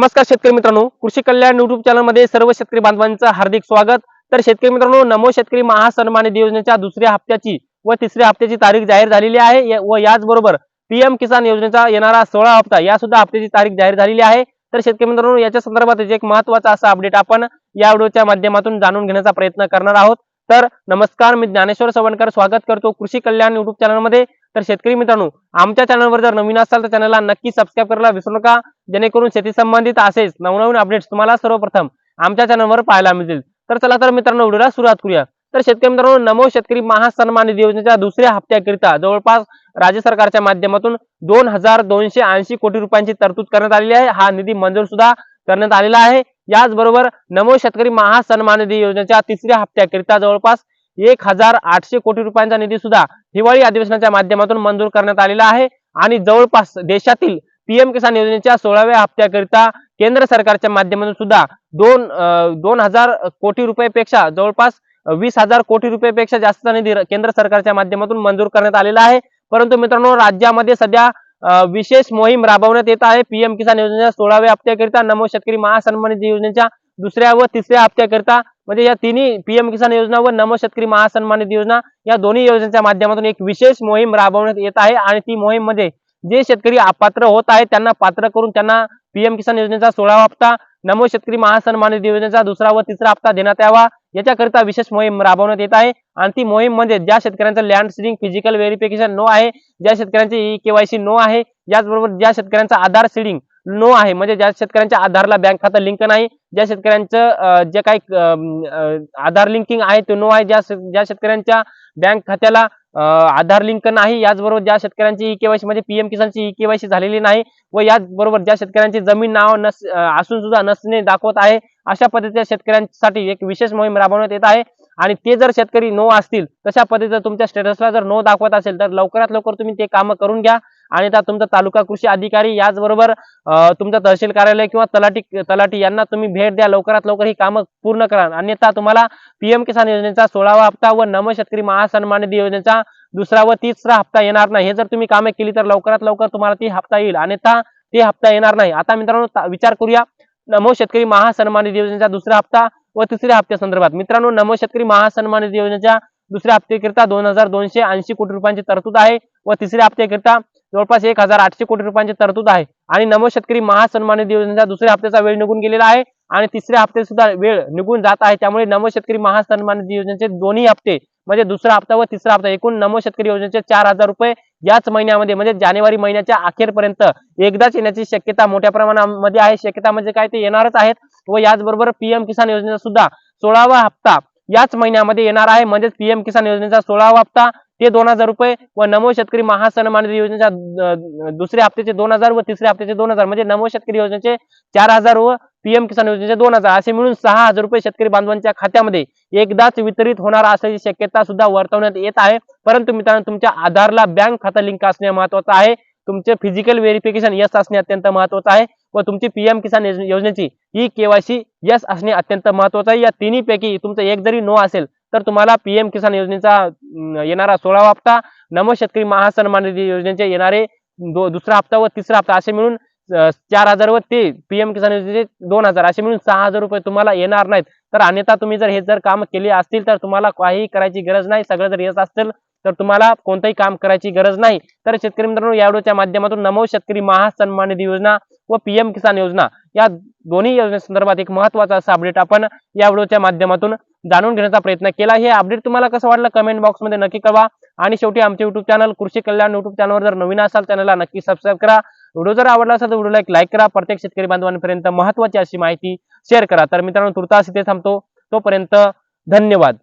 नमस्कार शेतकरी मित्रांनो. कृषी कल्याण युट्यूब चॅनलमध्ये सर्व शेतकरी बांधवांचं हार्दिक स्वागत. तर शेतकरी मित्रांनो नमो शेतकरी महासन्मान निधी योजनेच्या दुसऱ्या हप्त्याची व तिसऱ्या हप्त्याची तारीख जाहीर झालेली आहे. व याचबरोबर पीएम किसान योजनेचा येणारा सोळा हप्ता या सुद्धा हप्त्याची तारीख जाहीर झालेली आहे. तर शेतकरी मित्रांनो याच्या संदर्भात एक महत्त्वाचा असा अपडेट आपण या व्हिडिओच्या माध्यमातून जाणून घेण्याचा प्रयत्न करणार आहोत. तर नमस्कार मी ज्ञानेश्वर सवणकर. स्वागत करतो कृषी कल्याण युट्यूब चॅनलमध्ये तर शेतकरी मित्रांनो आमच्या चॅनलवर जर नवीन असाल तर चॅनलला नक्की सबस्क्राईब करायला विसरू नका. जेणेकरून शेती संबंधित असेच नवनवीन अपडेट्स तुम्हाला सर्वप्रथम आमच्या चॅनलवर पाहायला मिळतील. तर चला तर मित्रांनो व्हिडिओला सुरुवात करूया. तर शेतकरी मित्रांनो नमो शेतकरी महासन्मान निधी योजनेच्या दुसऱ्या हप्त्याकरिता जवळपास राज्य सरकारच्या माध्यमातून दोन हजार दोनशे ऐंशी कोटी रुपयांची तरतूद करण्यात आलेली आहे. हा निधी मंजूर सुद्धा करण्यात आलेला आहे. याचबरोबर नमो शेतकरी महासन्मान निधी योजनेच्या तिसऱ्या हप्त्याकरिता जवळपास एक हजार आठशे कोटी रुपयांचा निधी सुद्धा हिवाळी अधिवेशनाच्या माध्यमातून मंजूर करण्यात आलेला आहे. आणि जवळपास देशातील पीएम किसान योजनेच्या सोळाव्या हप्त्याकरिता केंद्र सरकारच्या माध्यमातून सुद्धा दोन दोन हजार कोटी रुपयापेक्षा जवळपास वीस हजार कोटी रुपयापेक्षा जास्तचा निधी केंद्र सरकारच्या माध्यमातून मंजूर करण्यात आलेला आहे. परंतु मित्रांनो राज्यामध्ये सध्या विशेष मोहीम राबवण्यात येत आहे. पीएम किसान योजनेच्या सोळाव्या हप्त्याकरिता नमो शेतकरी महासन्मान योजनेच्या दुसऱ्या व तिसऱ्या हप्त्याकरिता म्हणजे या तिन्ही पीएम किसान योजना व नमो शेतकरी महासन्मानित योजना या दोन्ही योजनेच्या माध्यमातून एक विशेष मोहीम राबवण्यात येत आहे आणि ती मोहीममध्ये जे शेतकरी अपात्र होत आहेत त्यांना पात्र करून त्यांना पीएम किसान योजनेचा सोळावा हप्ता नमो शेतकरी महासन्मानित योजनेचा दुसरा व तिसरा हप्ता देण्यात यावा. याच्याकरिता विशेष मोहीम राबवण्यात येत आहे आणि ती मोहीम म्हणजे ज्या शेतकऱ्यांचं land seeding physical verification no आहे ज्या शेतकऱ्यांचे ई केवायसी नो आहे याचबरोबर ज्या शेतकऱ्यांचा आधार सीडिंग नो आहे. म्हणजे ज्या शेतकऱ्यांच्या आधारला बँक खातं लिंक नाही ज्या शेतकऱ्यांचं जे काही आधार लिंकिंग आहे ते नो आहे. ज्या ज्या शेतकऱ्यांच्या बँक खात्याला आधार लिंक नाही याचबरोबर ज्या शेतकऱ्यांची ई केवायसी म्हणजे पीएम किसानची ई केवायसी झालेली नाही व याचबरोबर ज्या शेतकऱ्यांची जमीन नाव नस असून सुद्धा नसणे दाखवत आहे अशा पद्धतीच्या शेतकऱ्यांसाठी एक विशेष मोहीम राबवण्यात येत आहे. आणि ते जर शेतकरी नो असतील तशा पद्धतीचं तुमच्या स्टेटसला जर नो दाखवत असेल तर लवकरात लवकर तुम्ही ते कामं करून घ्या. आणि त्या तुमचा तालुका कृषी अधिकारी याचबरोबर अं, तुमचं तहसील कार्यालय किंवा तलाटी तलाटी यांना तुम्ही भेट द्या. लवकरात लवकर ही कामं पूर्ण करा. अन्यथा तुम्हाला पीएम किसान योजनेचा सोळावा हप्ता व नम शेतकरी महासन्मान निधी योजनेचा दुसरा व तिसरा हप्ता येणार नाही. हे जर तुम्ही कामे केली तर लवकरात लवकर तुम्हाला ती हप्ता येईल. अन्यथा ते हप्ता येणार नाही. आता मित्रांनो विचार करूया. नमो शेतकरी महासन्मान निधी योजनेचा दुसरा हप्ता व तिसऱ्या हप्त्या संदर्भात. मित्रांनो नमो शेतकरी महासन्मान निधी योजनेच्या दुसऱ्या हप्त्याकरिता दोन हजार दोनशे ऐंशी कोटी रुपयांची तरतूद आहे व तिसऱ्या हप्त्याकरिता जवळपास एक हजार आठशे कोटी रुपयांची तरतूद आहे. आणि नमो शेतकरी महासन्मान निधी योजनेचा दुसऱ्या हप्त्याचा वेळ निघून गेलेला आहे आणि तिसऱ्या हप्ते सुद्धा वेळ निघून जात आहे. त्यामुळे नमो शेतकरी महासन्मान निधी योजनेचे दोन्ही हप्ते म्हणजे दुसरा हप्ता व तिसरा हप्ता एकूण नमो शेतकरी योजनेचे चार हजार रुपये याच महिन्यामध्ये म्हणजे जानेवारी महिन्याच्या अखेरपर्यंत एकदाच येण्याची शक्यता मोठ्या प्रमाणामध्ये आहे. शक्यता म्हणजे काय? ते येणारच आहेत. व याचबरोबर पीएम किसान योजनेचा सुद्धा सोळावा हप्ता याच महिन्यामध्ये येणार आहे. म्हणजेच पीएम किसान योजनेचा सोळावा हप्ता ते दोन हजार रुपये व नमो शेतकरी महासन्मान योजनेच्या दुसऱ्या हप्त्याचे दोन हजार व तिसऱ्या हप्त्याचे दोन हजार म्हणजे नमो शेतकरी योजनेचे चार हजार व पीएम किसान योजनेचे दोन हजार असे मिळून सहा हजार रुपये शेतकरी बांधवांच्या खात्यामध्ये एकदाच वितरित होणार असल्याची शक्यता सुद्धा वर्तवण्यात येत आहे. परंतु मित्रांनो तुमच्या आधारला बँक खाता लिंक असणे महत्वाचं आहे. तुमचे फिजिकल व्हेरिफिकेशन यस असणे अत्यंत महत्वाचं आहे. व तुमची पीएम किसान योजनेची ई केवायसी यस असणे अत्यंत महत्वाचं आहे. या तिन्ही पैकी तुमचं एक जरी नो असेल तर तुम्हाला पीएम किसान योजनेचा येणारा सोळावा हप्ता नमो शेतकरी महासन्मान निधी योजनेचे येणारे दुसरा हप्ता व तिसरा हप्ता असे मिळून चार हजार व ते पीएम किसान योजनेचे दोन हजार असे मिळून सहा हजार रुपये तुम्हाला येणार नाहीत. तर अन्यथा तुम्ही जर हे जर काम केले असतील तर तुम्हाला काहीही करायची गरज नाही. सगळं जर येत असेल तर तुम्हाला कोणतंही काम करायची गरज नाही. तर शेतकरी मित्रांनो या व्हिडिओच्या माध्यमातून नमो शेतकरी महासन्मान निधी योजना व पीएम किसान योजना. या दोन्ही योजनेसंदर्भात एक महत्त्वाचा असा अपडेट आपण या व्हिडिओच्या माध्यमातून जाणून घेण्याचा प्रयत्न केला. हे अपडेट तुम्हाला कसं वाटलं कमेंट बॉक्समध्ये नक्की कळवा. आणि शेवटी आमचे युट्यूब चॅनल कृषी कल्याण युट्यूब चॅनलवर जर नवीन असाल चॅनलला नक्की सबस्क्राईब करा. व्हिडिओ जर आवडला असेल तर व्हिडिओला एक लाईक करा. प्रत्येक शेतकरी बांधवांपर्यंत महत्वाची अशी माहिती शेअर करा. तर मित्रांनो तुर्तास इथे थांबतो. तोपर्यंत धन्यवाद.